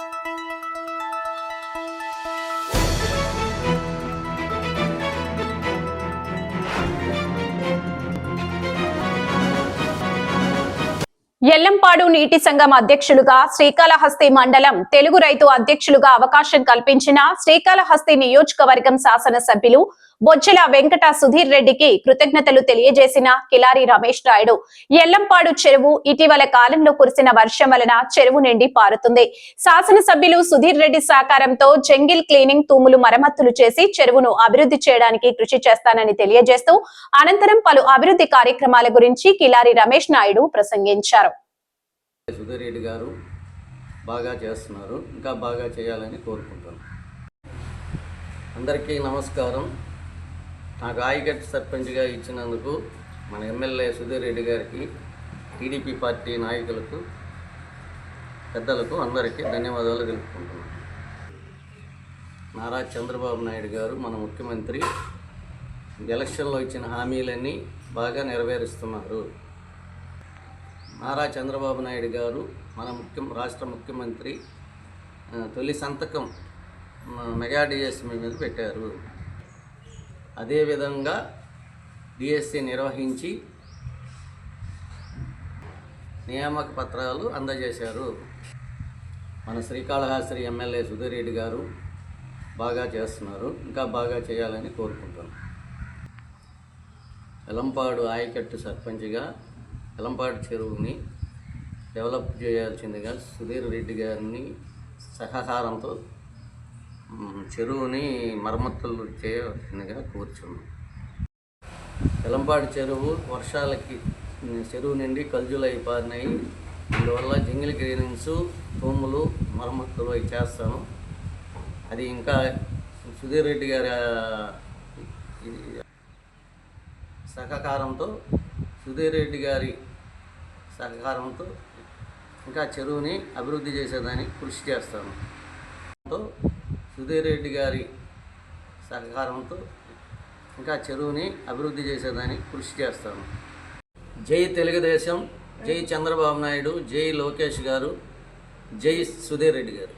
you ఎల్లంపాడు నీటి సంఘం అధ్యక్షులుగా శ్రీకాళహస్తి మండలం తెలుగు రైతు అధ్యక్షులుగా అవకాశం కల్పించిన శ్రీకాళహస్తి నియోజకవర్గం శాసనసభ్యులు బొజ్జల వెంకట సుధీర్ రెడ్డికి కృతజ్ఞతలు తెలియజేసిన కిలారి రమేష్ నాయుడు. ఎల్లంపాడు చెరువు ఇటీవల కాలంలో కురిసిన వర్షం వలన చెరువు నిండి పారుతుంది. శాసనసభ్యులు సుధీర్ రెడ్డి సహకారంతో జంగిల్ క్లీనింగ్ తూములు మరమ్మతులు చేసి చెరువును అభివృద్ధి చేయడానికి కృషి చేస్తానని తెలియజేస్తూ అనంతరం పలు అభివృద్ధి కార్యక్రమాల గురించి కిలారి రమేష్ నాయుడు ప్రసంగించారు. సుధీర్ రెడ్డి గారు బాగా చేస్తున్నారు. ఇంకా బాగా చేయాలని కోరుకుంటాను అందరికీ నమస్కారం. నాకు ఆయగట్ సర్పంచ్గా ఇచ్చినందుకు మన ఎమ్మెల్యే సుధీర్ రెడ్డి గారికి టీడీపీ పార్టీ నాయకులకు పెద్దలకు అందరికీ ధన్యవాదాలు తెలుపుకుంటున్నాను నారా చంద్రబాబు నాయుడు గారు మన ముఖ్యమంత్రి ఎలక్షన్లో ఇచ్చిన హామీలన్నీ బాగా నెరవేరుస్తున్నారు. నారా చంద్రబాబు నాయుడు గారు మన ముఖ్య రాష్ట్ర ముఖ్యమంత్రి తొలి సంతకం మెగా డిఎస్సీ మీద పెట్టారు. అదేవిధంగా డిఎస్సి నిర్వహించి నియామక పత్రాలు అందజేశారు. మన శ్రీకాళహస్తి ఎమ్మెల్యే సుధీరెడ్డి గారు బాగా చేస్తున్నారు. ఇంకా బాగా చేయాలని కోరుకుంటున్నాను ఎలంపాడు ఆయకట్టు సర్పంచ్గా ఎలంపాడు చెరువుని డెవలప్ చేయాల్సిందిగా సుధీర్ రెడ్డి గారిని సహకారంతో చెరువుని మరమ్మతులు చేయవలసిందిగా కూర్చున్నాం. ఎలంపాడు చెరువు వర్షాలకి చెరువు నిండి కల్జులు అయిపోయినాయి అందువల్ల జింగిల్ క్లీనింగ్స్ తూములు మరమ్మతులు అవి చేస్తాను అది ఇంకా సుధీర్ రెడ్డి గారి సహకారంతో సుధీర్ రెడ్డి గారి సహకారంతో ఇంకా చెరువుని అభివృద్ధి చేసేదానికి కృషి చేస్తాను. తో సుధీర్ రెడ్డి గారి సహకారంతో ఇంకా చెరువుని అభివృద్ధి చేసేదానికి కృషి చేస్తాను. జై తెలుగుదేశం జై చంద్రబాబు నాయుడు జై లోకేష్ గారు జై సుధీర్ రెడ్డి గారు.